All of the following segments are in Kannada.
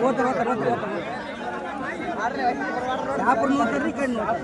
ಓದ್ತಾರ ಓದ್ತಾರ ಓದ್ತಾರ. ಯಾಪರ್ ನೋಡ್ತಾರ್ರಿ ಈ ಕಡೆ ನೋಡ್ರಿ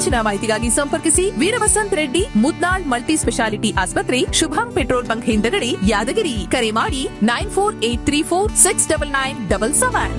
ಹೆಚ್ಚಿನ ಮಾಹಿತಿಗಾಗಿ ಸಂಪರ್ಕಿಸಿ ವೀರವಸಂತ್ ರೆಡ್ಡಿ ಮುದ್ನಾಳ್ ಮಲ್ಟಿ ಸ್ಪೆಷಾಲಿಟಿ ಆಸ್ಪತ್ರೆ, ಶುಭಂ ಪೆಟ್ರೋಲ್ ಬಂಕ್ ಹಿಂದಗಡೆ ಯಾದಗಿರಿ. ಕರೆ ಮಾಡಿ nine four eight three four six double nine double seven.